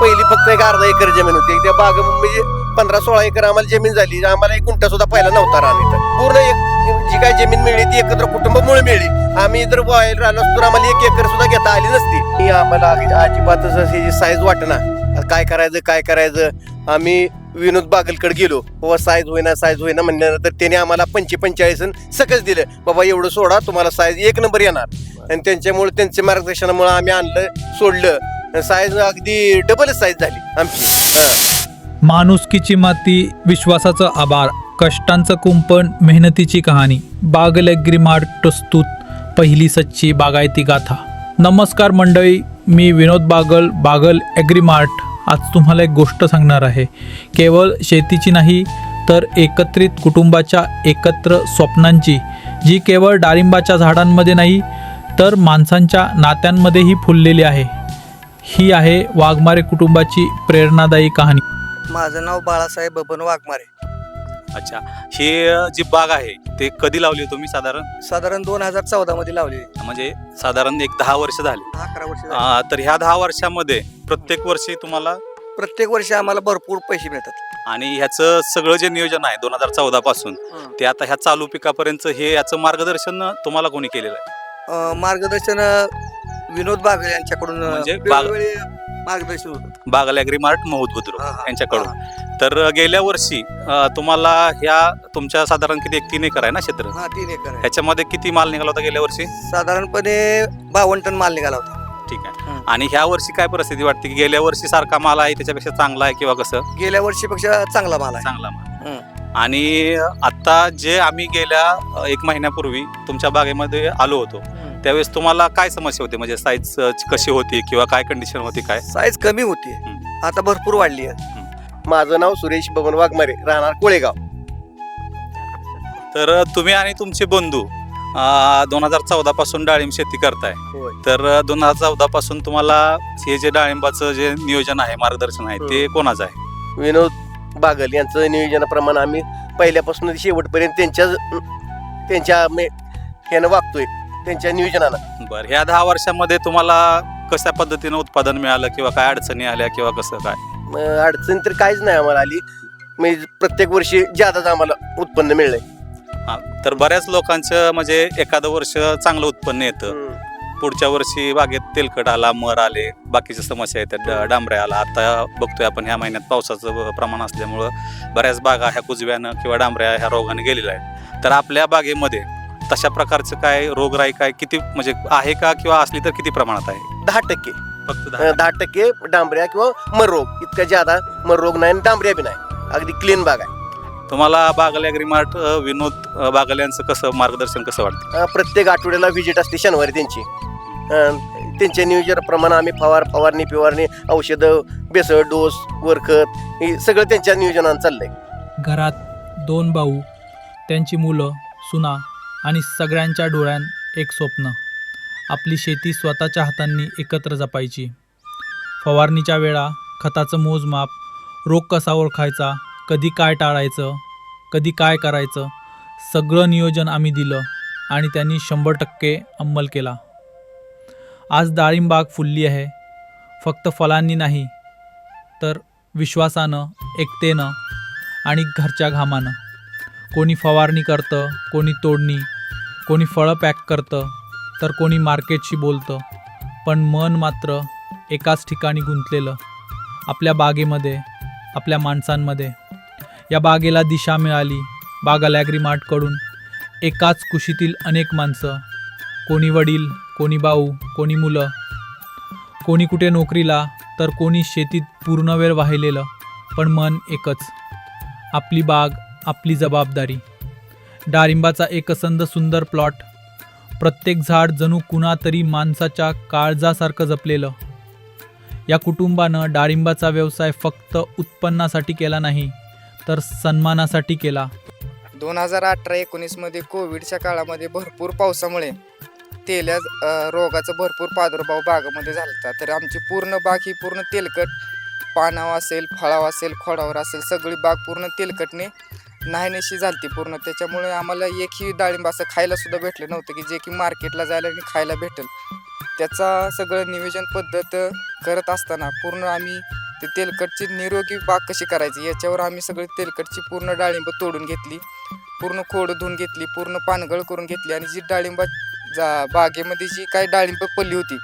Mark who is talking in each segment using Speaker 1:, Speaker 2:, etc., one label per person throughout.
Speaker 1: पहिली फक्त एक अर्धा एकर जमीन होती. त्या बाग म्हणजे पंधरा सोळा एकर आम्हाला जमीन झाली. आम्हाला एक गुंठा सुद्धा पहिला नव्हता रान पूर्ण एक जी काय जमीन मिळली ती एकत्र कुटुंबामुळे मिळली. आम्ही इतर बाहेर राहिलो तर आम्हाला एक एकर सुद्धा घेता आली नसती. ही आम्हाला अजिबातच अशी साईज वाटना. काय करायचं काय करायचं? आम्ही विनोद बागलकडे गेलो. बाबा साईज होईना साईज होईना म्हणल्यानंतर त्याने आम्हाला पंचे पंचेचाळीस दिलं. बाबा एवढं सोडा तुम्हाला साईज एक नंबर येणार. आणि त्यांच्यामुळे त्यांच्या मार्गदर्शनामुळे आम्ही आणलं सोडलं. साईज अगदी डबल साईज झाली आमची.
Speaker 2: माणुसकीची माती विश्वासाचं आभार कष्टांचं कुंपण मेहनतीची कहाणी. बागल ॲग्रीमार्ट प्रस्तुत पहिली सच्ची बागायती गाथा. नमस्कार मंडळी मी विनोद बागल बागल ॲग्रीमार्ट आज तुम्हाला एक गोष्ट सांगणार आहे. केवळ शेतीची नाही तर एकत्रित कुटुंबाच्या एकत्र स्वप्नांची जी केवळ डाळिंबाच्या झाडांमध्ये नाही तर माणसांच्या नात्यांमध्येही फुललेली आहे. ही आहे वाघमारे कुटुंबाची प्रेरणादायी कहाणी.
Speaker 3: माझं नाव बाळासाहेब बबन वाघमारे.
Speaker 4: अच्छा हे जी बाग आहे ते कधी लावली तुम्ही साधारण?
Speaker 3: साधारण दोन हजार चौदा मध्ये लावली.
Speaker 4: म्हणजे साधारण एक दहा वर्ष झाली.
Speaker 3: अकरा वर्ष झाली.
Speaker 4: तर ह्या दहा वर्षामध्ये प्रत्येक वर्षी तुम्हाला
Speaker 3: प्रत्येक वर्षी आम्हाला भरपूर पैसे मिळतात.
Speaker 4: आणि ह्याचं सगळं जे नियोजन आहे दोन हजार चौदा पासून ते आता ह्या चालू पिकापर्यंत हे याचं मार्गदर्शन तुम्हाला कोणी केलेलं आहे?
Speaker 3: अं, मार्गदर्शन अं, विनोद बागल यांच्याकडून
Speaker 4: म्हणजे बाग-
Speaker 3: वेळोवेळी मार्गदर्शन होतं
Speaker 4: बागल ॲग्रीमार्ट महूद बुद्रुक
Speaker 3: हा, हा,
Speaker 4: यांच्याकडून.
Speaker 3: हा,
Speaker 4: तर गेल्या वर्षी अ, तुम्हाला ह्या तुमच्या साधारण किती एक तीन एकर आहे ना क्षेत्र?
Speaker 3: हा तीन एकर आहे.
Speaker 4: ह्याच्यामध्ये किती माल निघाला होता गेल्या वर्षी?
Speaker 3: साधारणपणे बावन्न टन माल निघाला होता.
Speaker 4: ठीक आहे.
Speaker 3: हं.
Speaker 4: आणि ह्या वर्षी काय परिस्थिती वाटते? की गेल्या वर्षी सारखा माल आहे त्याच्यापेक्षा चांगला आहे किंवा कसं?
Speaker 3: गेल्या वर्षीपेक्षा चांगला माल आहे.
Speaker 4: चांगला माल.
Speaker 3: हं.
Speaker 4: आणि आता जे आम्ही गेल्या अ, एक महिन्यापूर्वी तुमच्या बागेमध्ये आलो होतो. त्यावेळेस तुम्हाला काय समस्या होती? म्हणजे साईज कशी होती किंवा काय कंडिशन होती काय?
Speaker 3: साईज कमी होती. आता भरपूर वाढली आहे.
Speaker 1: माझं नाव सुरेश बबन वाघमारे राहणार कोळेगाव.
Speaker 4: तर तुम्ही आणि तुमचे बंधू दोन हजार चौदा पासून डाळिंब शेती करताय.
Speaker 1: होय.
Speaker 4: तर दोन हजार चौदा पासून तुम्हाला हे जे डाळिंबाचं जे नियोजन आहे मार्गदर्शन आहे ते कोणाचं आहे?
Speaker 1: विनोद बागल यांचं नियोजनाप्रमाणे आम्ही पहिल्यापासून शेवटपर्यंत त्यांच्या त्यांच्या मे- ह्यानं वागतोय. त्यांच्या नियोजनानं.
Speaker 4: बरं ह्या दहा वर्षामध्ये तुम्हाला कशा पद्धतीनं उत्पादन मिळालं किंवा काय अडचणी आल्या किंवा कसं काय?
Speaker 1: मग अडचण तर काहीच नाही आम्हाला आली. म्हणजे प्रत्येक वर्षी ज्यादाच आम्हाला उत्पन्न मिळलंय.
Speaker 4: हा, तर बऱ्याच लोकांचं म्हणजे एखादं वर्ष चांगलं उत्पन्न येतं. पुढच्या वर्षी बागेत तेलकट आला मर आले बाकीच्या समस्या येतात ड- डांबऱ्या आला. आता बघतोय आपण ह्या महिन्यात पावसाचं ब- प्रमाण असल्यामुळं बऱ्याच बागा ह्या कुजव्यानं किंवा डांबऱ्या ह्या रोगाने गेलेल्या आहेत. तर आपल्या बागेमध्ये तशा प्रकारचं काय रोगराई काय किती म्हणजे आहे का किंवा असली तर किती प्रमाणात आहे?
Speaker 1: दहा टक्के.
Speaker 4: फक्त
Speaker 1: दहा टक्के डांबऱ्या किंवा मररोग इतका ज्यादा मररोग नाही आणि डांबऱ्या बी नाही. अगदी क्लीन बाग आहे.
Speaker 4: तुम्हाला बागल ॲग्रीमार्ट अ, विनोद बागल यांचं कसं मार्गदर्शन कसं वाटतं?
Speaker 1: अं, प्रत्येक आठवड्याला व्हिजिट असते शनिवारी त्यांची. अं, त्यांच्या नियोजनाप्रमाणे आम्ही फवार फवारणी पिवारणी औषधं बेसळ डोस वरखत हे सगळं त्यांच्या नियोजनानं चाललंय.
Speaker 2: घरात दोन भाऊ त्यांची मुलं सुना आणि सगळ्यांच्या डोळ्यात एक स्वप्न. आपली शेती स्वतःच्या हातांनी एकत्र जपायची. फवारणीच्या वेळा खताचं मोजमाप रोग कसा ओळखायचा कधी काय टाळायचं कधी काय करायचं सगळं नियोजन आम्ही दिलं आणि त्यांनी शंभर टक्के अंमल केला. आज डाळिंबाग फुलली आहे. फक्त फलांनी नाही तर विश्वासानं एकतेनं आणि घरच्या घामानं. कोणी फवारणी करतं कोणी तोडणी कोणी फळं पॅक करतं तर कोणी मार्केटशी बोलतं. पण मन मात्र एकाच ठिकाणी गुंतलेलं. आपल्या बागेमध्ये आपल्या माणसांमध्ये. या बागेला दिशा मिळाली बागा लॅग्रीमार्टकडून एकाच कुशीतील अनेक माणसं. कोणी वडील कोणी भाऊ कोणी मुलं. कोणी कुठे नोकरीला तर कोणी शेतीत पूर्ण वेळ वाहिलेलं. पण मन एकच. आपली बाग आपली जबाबदारी. डाळिंबाचा एकसंध सुंदर प्लॉट. प्रत्येक झाड जणू कुणातरी माणसाच्या काळजासारखं जपलेलं. या कुटुंबानं डाळिंबाचा व्यवसाय फक्त उत्पन्नासाठी केला नाही तर सन्मानासाठी केला.
Speaker 5: दोन हजार अठरा एकोणीसमध्ये कोविडच्या काळामध्ये भरपूर पावसामुळे तेल्या रोगाचा भरपूर प्रादुर्भाव बागामध्ये झाला होता तर आमची पूर्ण बाग ही पूर्ण तेलकट पानावर असेल फळावर असेल खोडावर असेल सगळी बाग पूर्ण तेलकटने नाहीनेशी झालती पूर्ण. त्याच्यामुळे आम्हाला एकही डाळिंब असं खायला सुद्धा भेटलं नव्हतं की जे की मार्केटला जायला आणि खायला भेटेल. त्याचा सगळं नियोजन पद्धत करत असताना पूर्ण आम्ही ते तेलकटची निरोगी बाग कशी करायची याच्यावर आम्ही सगळी तेलकटची पूर्ण डाळिंब तोडून घेतली. पूर्ण खोड धुवून घेतली पूर्ण पानगळ करून घेतली आणि जी डाळिंबा जा बागेमध्ये जी काही डाळिंब पडली होती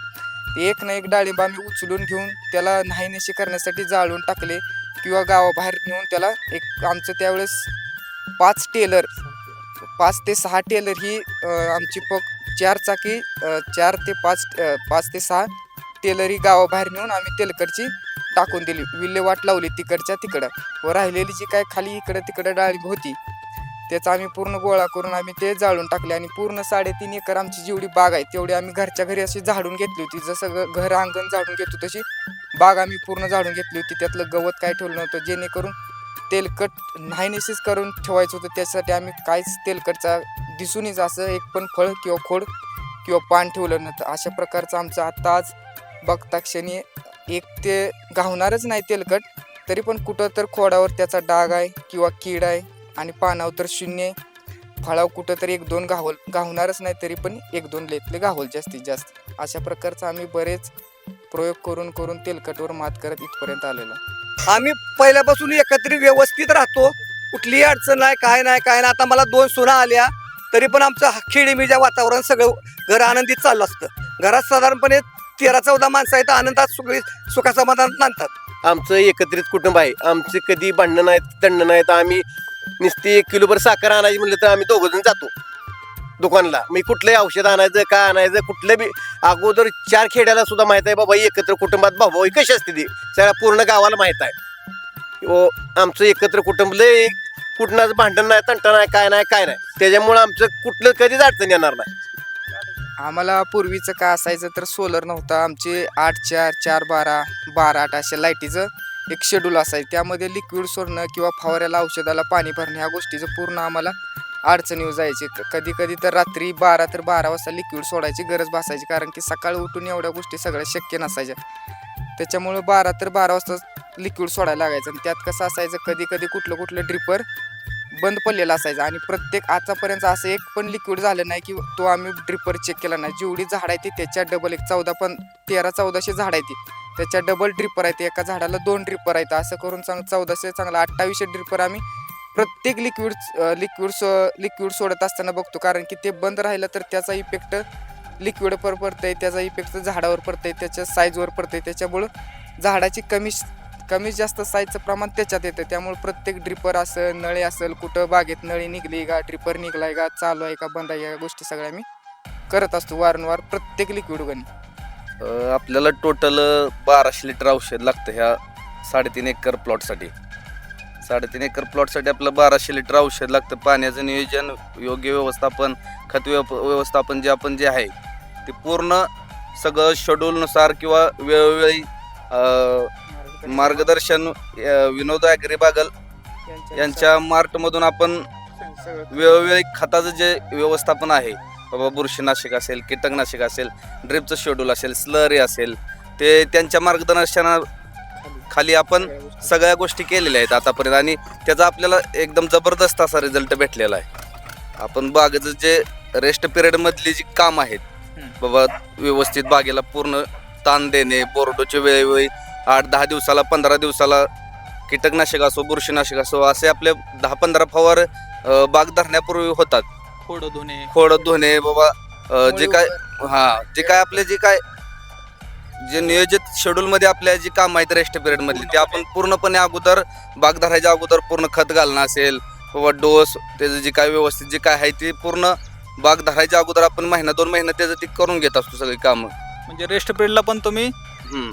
Speaker 5: ती एक ना एक डाळिंब आम्ही उचलून घेऊन त्याला नाहीनशी करण्यासाठी जाळून टाकले किंवा गावाबाहेर नेऊन त्याला एक आमचं त्यावेळेस पाच टेलर पाच ते सहा टेलर ही आमची पक चार चाकी चार ते पाच पाच ते सहा टेलर ही गावाबाहेर नेऊन आम्ही तेलकटची टाकून दिली. विल्हेवाट लावली तिकडच्या तिकडं. व राहिलेली जी काय खाली इकडं तिकडं डाळिंब होती त्याचा आम्ही पूर्ण गोळा करून आम्ही ते जाळून टाकले आणि पूर्ण साडेतीन एकर आमची जेवढी बाग आहे तेवढी आम्ही घरच्या घरी अशी झाडून घेतली होती. जसं घर अंगण झाडून घेतो तशी बाग आम्ही पूर्ण झाडून घेतली होती. त्यातलं गवत काय ठेवलं नव्हतं जेणेकरून तेलकट नाहीनेसीच करून ठेवायचं होतं. त्यासाठी आम्ही काहीच तेलकटचा दिसूनच असं एक पण फळ किंवा खोड किंवा पान ठेवलं नव्हतं. अशा प्रकारचं आमचं आत्ता आज बघता क्षणी एक ते गावणारच नाही तेलकट तरी पण कुठं तर खोडावर त्याचा डाग आहे किंवा कीड आहे आणि पानावर तर शून्य. फळाव कुठं तरी एक दोन गावल गावणारच नाही तरी पण एक दोन लेतले गावल जास्तीत जास्त. अशा प्रकारचं आम्ही बरेच प्रयोग करून करून तेलकटवर मात करत इथपर्यंत आलेलं.
Speaker 3: आम्ही पहिल्यापासून एकत्रित व्यवस्थित राहतो. कुठलीही अडचण नाही काय नाही काय नाही. आता मला दोन सुना आल्या तरी पण आमचं खेडीमीच्या वातावरण सगळं घर आनंदीत चाललं असतं. घरात साधारणपणे तेरा चौदा माणसं आहेत आनंदात सगळी सुखासमाधान मानतात
Speaker 1: आमचं एकत्रित कुटुंब आहे. आमचे कधी भांडणं नाहीत तंडणं नाहीत. आम्ही नुसती एक किलोभर साखर आणायची म्हणलं तर आम्ही दोघं जण जातो. दुकानला. मी कुठलंही औषध आणायचं का आणायचं कुठलं बी अगोदर चार खेड्याला सुद्धा माहीत आहे बाबा एकत्र कुटुंबात भाऊ कशी असते ती? सगळ्या पूर्ण गावाला माहीत आहे. ओ आमचं एकत्र कुटुंब लय कुठनाच भांडण नाही तंटण नाही काय नाही काय नाही. त्याच्यामुळं आमचं कुठलं कधीच अडचण येणार नाही.
Speaker 5: आम्हाला पूर्वीचं काय असायचं तर सोलर नव्हता. आमचे आठ चार चार बारा बारा आठ अशा लाईटीचं एक शेड्यूल असायचं. त्यामध्ये लिक्विड सोडणं किंवा फवाऱ्याला औषधाला पाणी भरणं ह्या गोष्टीचं पूर्ण आम्हाला अडचणीवर जायची. कधी कधी तर रात्री बारा तर बारा वाजता लिक्विड सोडायची गरज भासायची. कारण की सकाळी उठून एवढ्या गोष्टी सगळ्या शक्य नसायच्या. त्याच्यामुळं बारा तर बारा वाजता लिक्विड सोडायला लागायचं. आणि त्यात कसं असायचं कधी कधी कुठलं कुठलं ड्रिपर बंद पडलेला असायचं. आणि प्रत्येक आतापर्यंत असं एक पण लिक्विड झालं नाही की तो आम्ही ड्रिपर चेक केला नाही. जेवढी झाड आहे ती त्याच्या डबल एक चौदा पण तेरा चौदाशे झाड आहे ती. त्याच्या डबल ड्रिपर आहे ते एका झाडाला दोन ड्रिपर आहेत. असं करून चांग चौदाशे चांगला अठ्ठावीसशे ड्रिपर आम्ही प्रत्येक लिक्विड लिक्विड सो लिक्विड सोडत असताना बघतो. कारण की ते बंद राहिलं तर त्याचा इफेक्ट लिक्विडवर पडतंय त्याचा इफेक्ट झाडावर पडतंय त्याच्या साईजवर पडतंय. त्याच्यामुळं झाडाची कमी कमी जास्त साईजचं प्रमाण त्याच्यात येतं. त्यामुळे प्रत्येक ड्रिपर असेल नळे असेल कुठं बागेत नळी निघली का ड्रिपर निघलाय का चालू आहे का बंद आहे का या गोष्टी सगळ्या मी करत असतो वारंवार प्रत्येक लिक्विड गणी
Speaker 6: आपल्याला टोटल बाराशे लिटर औषध लागतं ह्या साडेतीन एकर प्लॉटसाठी साडेतीन एकर प्लॉटसाठी आपलं बाराशे लिटर औषध लागतं. पाण्याचं नियोजन योग्य व्यवस्थापन खत व्यव व्यवस्थापन जे आपण जे आहे ते पूर्ण सगळं शेड्यूलनुसार किंवा वेळोवेळी मार्गदर्शन विनोद ॲग्री बागल यांच्या मार्टमधून आपण वेळोवेळी खताचं जे व्यवस्थापन आहे बाबा बुरशीनाशक असेल कीटकनाशक असेल ड्रिपचं शेड्यूल असेल स्लरी असेल ते त्यांच्या मार्गदर्शना खाली आपण सगळ्या गोष्टी केलेल्या आहेत आतापर्यंत आणि त्याचा आपल्याला एकदम जबरदस्त असा रिझल्ट भेटलेला आहे. आपण बागेचं जे रेस्ट पिरियडमधली जी काम आहेत बाबा व्यवस्थित बागेला पूर्ण ताण देणे बोर्डोचे वेळोवेळी आठ दहा दिवसाला पंधरा दिवसाला कीटकनाशक असो बुरशीनाशक असो असे आपले दहा पंधरा फवार बाग धरण्यापूर्वी होतात.
Speaker 2: खोड धुणे.
Speaker 6: खोड धुणे बाबा जे काय हा जे काय आपले जे काय जे नियोजित शेड्यूल मध्ये आपल्या जी काम आहेत रेस्ट पिरियड मधली ते आपण पूर्णपणे अगोदर बाग धरायच्या अगोदर पूर्ण खत घालणं असेल बाबा डोस त्याचं जे काय व्यवस्थित जे काय आहे ते पूर्ण बाग धरायच्या अगोदर आपण महिना दोन महिना त्याचं ते करून घेत असतो सगळी कामं
Speaker 2: म्हणजे रेस्ट पिरियडला पण तुम्ही
Speaker 6: हम्म.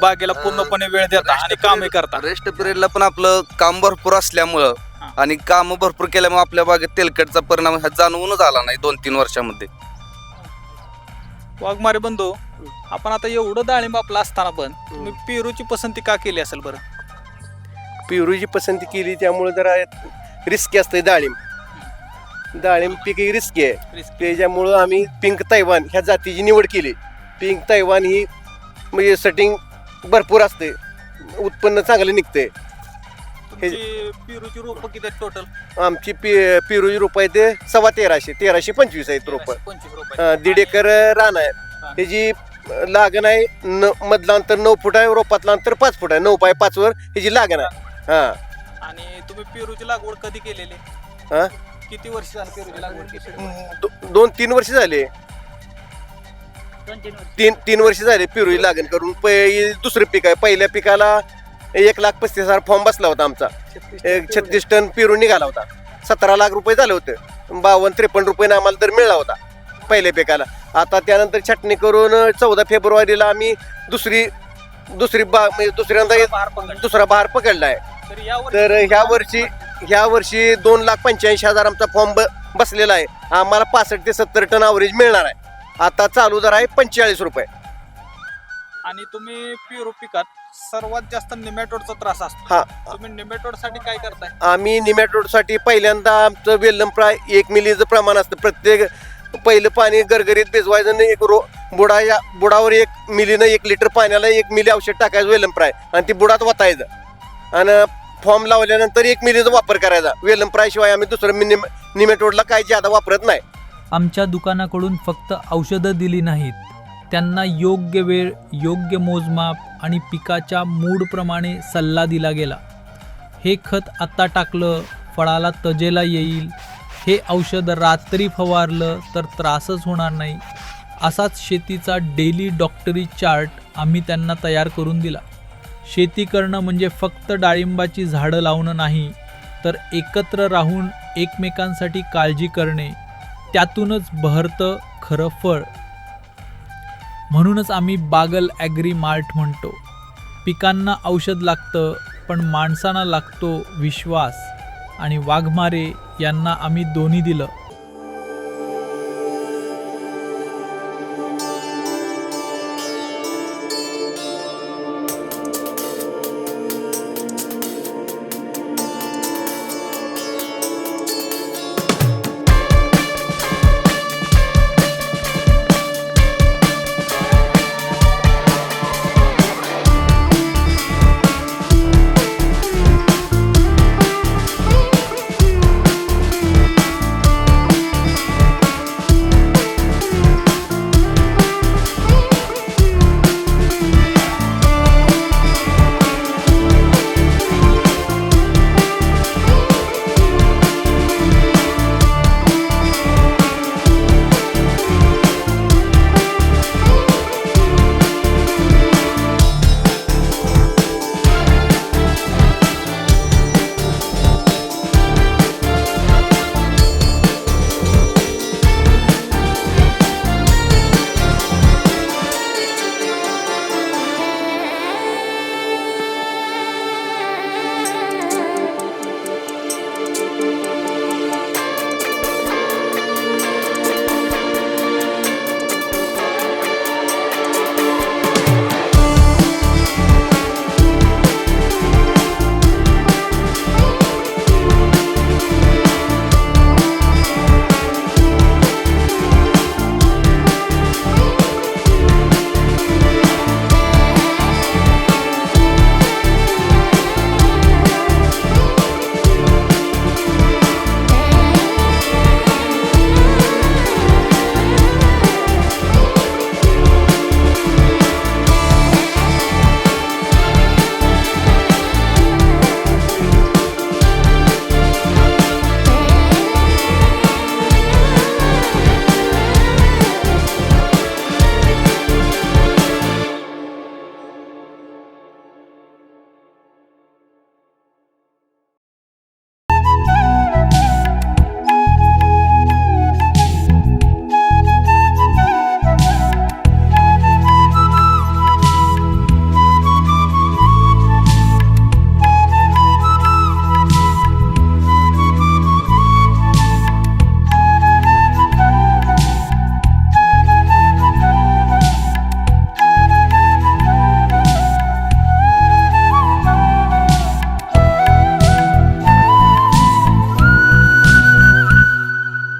Speaker 2: बागेला पूर्णपणे वेळ देता आणि कामही करता
Speaker 6: रेस्ट पिरियडला पण आपलं काम भरपूर असल्यामुळं
Speaker 2: हा.
Speaker 6: आणि काम भरपूर केल्यामुळे आपल्या बागेत तेलकटचा परिणाम हा जाणवूनच आला नाही दोन तीन वर्षामध्ये
Speaker 2: वाघमारे बंधू आपण आता एवढं डाळिंब आपलं असताना पण तुम्ही पेरूची पसंती का केली असेल बरं?
Speaker 1: पिरूची पसंती केली त्यामुळे जरा रिस्की असते डाळिंब. डाळिंब पीक ही रिस्की आहे त्याच्यामुळं आम्ही पिंक तैवान ह्या जातीची निवड केली. पिंक तैवान ही म्हणजे सेटिंग भरपूर असते. उत्पन्न चांगलं निघते
Speaker 2: तुमची पेरूची रोप किती आहेत टोटल
Speaker 1: आमची पि पिरूची रुपये ते सव्वा तेराशे तेराशे पंचवीस आहेत रोपं.
Speaker 2: पंचवीस
Speaker 1: अं, दीड एकर रान आहे. त्याची लागण आहे. न मधलं अंतर नऊ फूट आहे रोपातलं अंतर पाच फूट आहे. नऊ बाय पाचवर ह्याची लागण आहे. हा.
Speaker 2: आणि तुम्ही पेरूची लागवड कधी केलेली?
Speaker 1: हा?
Speaker 2: किती वर्ष झाली पेरूची लागवड केली?
Speaker 1: दो- दोन तीन वर्ष झाले. तीन तीन वर्ष झाले पिरुई लागण करून. पै- दुसरं पीक आहे. पहिल्या पिकाला एक लाख पस्तीस हजार फॉर्म बसला होता आमचा. एक छत्तीस टन पेरू निघाला होता. सतरा लाख रुपये झाले होते. बावन्न त्रेपन्न रुपये आम्हाला दर मिळाला होता. पहिल्या पिकाला. आता त्यानंतर छटणी करून चौदा फेब्रुवारीला आम्ही दुसरी दुसरी बा म्हणजे दुसऱ्यांदा दुसरा बहार पकडला. आहे
Speaker 2: तर या
Speaker 1: तर ह्या वर्षी ह्या वर्षी दोन लाख पंच्याऐंशी हजार आमचा फॉर्म ब बसलेला आहे. आम्हाला पासष्ट ते सत्तर टन अवरेज मिळणार आहे. आता चालू दर आहे पंचेचाळीस रुपये.
Speaker 2: आणि तुम्ही पेरू पिकात सर्वात जास्त निमॅटोडचा त्रास असतो.
Speaker 1: हा.
Speaker 2: तुम्ही निमॅटोडसाठी काय करताय?
Speaker 1: आम्ही निमॅटोडसाठी पहिल्यांदा आमचं वेल्लम प्राय एक मिलीचं प्रमाण असतं. प्रत्येक पहिलं पाणी गरगरीत भिजवायचं आणि एक रो बुडा या बुडावर एक मिलीनं एक लिटर पाण्याला एक मिली औषध टाकायचं वेलंप्राय आणि ती बुडात वतायचं. आणि फॉर्म लावल्यानंतर एक मिलीचा वापर करायचा. वेलंप्राय शिवाय आम्ही दुसरं मिनि निमेटोडला काही ज्यादा वापरत नाही.
Speaker 2: आमच्या दुकानाकडून फक्त औषधं दिली नाहीत. त्यांना योग्य वेळ योग्य मोजमाप आणि पिकाच्या मूडप्रमाणे सल्ला दिला गेला. हे खत आत्ता टाकलं फळाला तजेला येईल हे औषध रात्री फवारलं तर त्रासच होणार नाही. असाच शेतीचा डेली डॉक्टरी चार्ट आम्ही त्यांना तयार करून दिला. शेती करणं म्हणजे फक्त डाळिंबाची झाडं लावणं नाही तर एकत्र राहून एकमेकांसाठी काळजी करणे त्यातूनच बहरतं खरं फळ. म्हणूनच आम्ही बागल ॲग्री मार्ट म्हणतो. पिकांना औषध लागतं पण माणसांना लागतो विश्वास आणि वाघमारे यांना आम्ही दोन्ही दिलं.